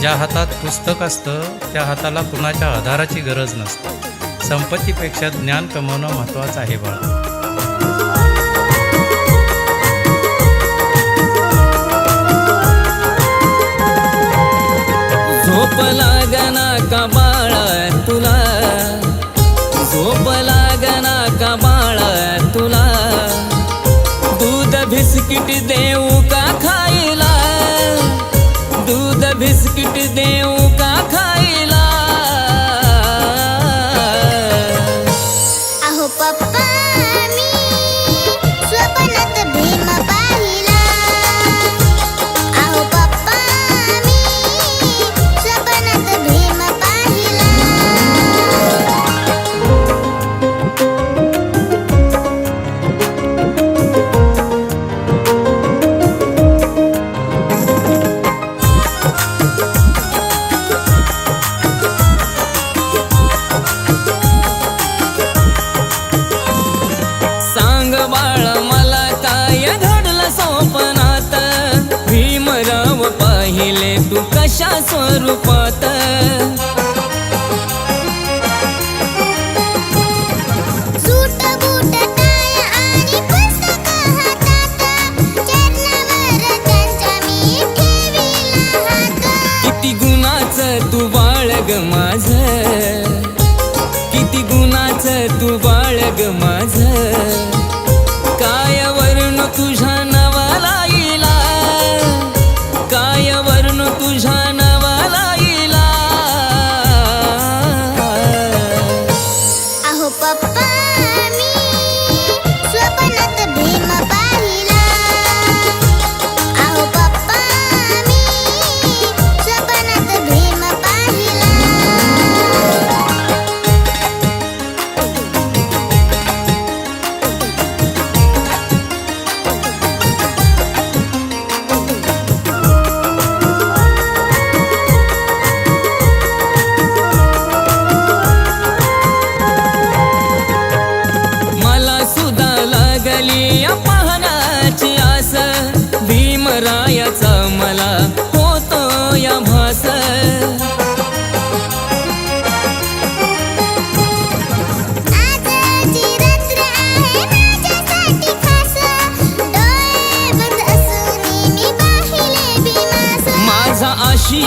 ज्या हातात पुस्तक असतं त्या हाताला कुणाच्या आधाराची गरज नसते. संपत्तीपेक्षा ज्ञान कमवणं महत्त्वाचं आहे बाळा. झोप लागना का बाळा तुला? झोप लागना का बाळा तुला? दूध बिस्किट देऊ का खा? दूध बिस्किट देऊ का स्वरूपात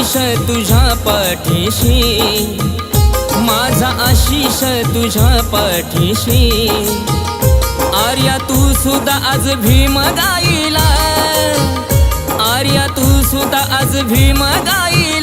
आशिष तुझ्या पाठीशी. माझा आशिष तुझ्या पाठीशी. आर्या तू सुद्धा आज भीम गाईला. आर्या तू सुद्धा आज भीम गाईला.